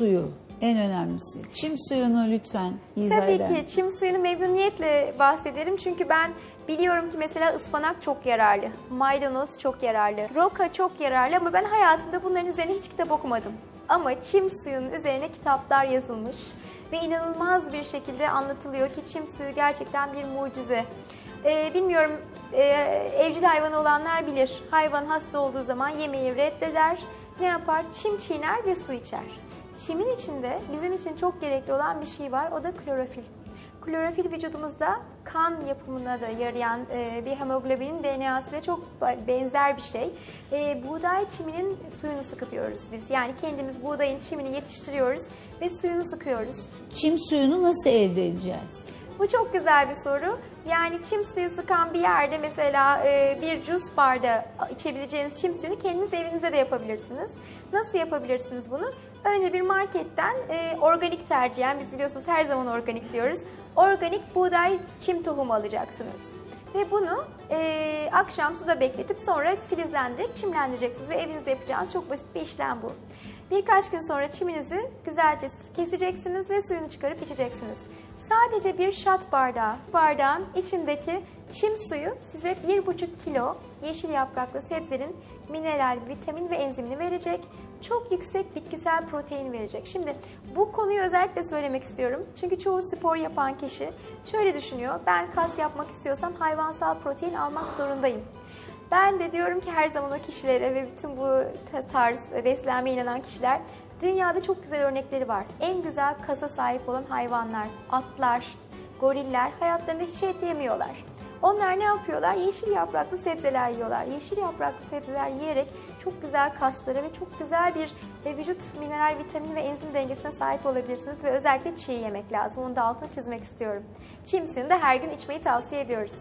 suyu en önemlisi. Çim suyunu lütfen izah Tabii eder ki çim suyunu memnuniyetle bahsederim. Çünkü ben biliyorum ki mesela ıspanak çok yararlı. Maydanoz çok yararlı. Roka çok yararlı ama ben hayatımda bunların üzerine hiç kitap okumadım. Ama çim suyunun üzerine kitaplar yazılmış ve inanılmaz bir şekilde anlatılıyor ki çim suyu gerçekten bir mucize. Ee, bilmiyorum e, evcil hayvanı olanlar bilir. Hayvan hasta olduğu zaman yemeği reddeder. Ne yapar? Çim çiğner ve su içer. Çimin içinde bizim için çok gerekli olan bir şey var. O da klorofil. Klorofil vücudumuzda kan yapımına da yarayan e, bir hemoglobinin DNA'sıyla çok benzer bir şey. E, buğday çiminin suyunu sıkıyoruz biz. Yani kendimiz buğdayın çimini yetiştiriyoruz ve suyunu sıkıyoruz. Çim suyunu nasıl elde edeceğiz? Bu çok güzel bir soru. Yani çim suyu sıkan bir yerde mesela e, bir cüz bardağı içebileceğiniz çim suyunu kendiniz evinizde de yapabilirsiniz. Nasıl yapabilirsiniz bunu? Önce bir marketten e, organik tercihen, biz biliyorsunuz her zaman organik diyoruz. Organik buğday çim tohumu alacaksınız. Ve bunu e, akşam suda bekletip sonra filizlendirerek çimlendireceksiniz. Ve evinizde yapacağınız çok basit bir işlem bu. Birkaç gün sonra çiminizi güzelce keseceksiniz ve suyunu çıkarıp içeceksiniz. Sadece bir şat bardağı, bardağın içindeki çim suyu size 1,5 kilo yeşil yapraklı sebzenin mineral, vitamin ve enzimini verecek. Çok yüksek bitkisel protein verecek. Şimdi bu konuyu özellikle söylemek istiyorum. Çünkü çoğu spor yapan kişi şöyle düşünüyor. Ben kas yapmak istiyorsam hayvansal protein almak zorundayım. Ben de diyorum ki her zaman o kişilere ve bütün bu tarz beslenmeye inanan kişiler dünyada çok güzel örnekleri var. En güzel kasa sahip olan hayvanlar, atlar, goriller hayatlarında hiç et yemiyorlar. Onlar ne yapıyorlar? Yeşil yapraklı sebzeler yiyorlar. Yeşil yapraklı sebzeler yiyerek çok güzel kaslara ve çok güzel bir e, vücut mineral, vitamin ve enzim dengesine sahip olabilirsiniz. Ve özellikle çiğ yemek lazım. Onu da altını çizmek istiyorum. Çim suyunu da her gün içmeyi tavsiye ediyoruz.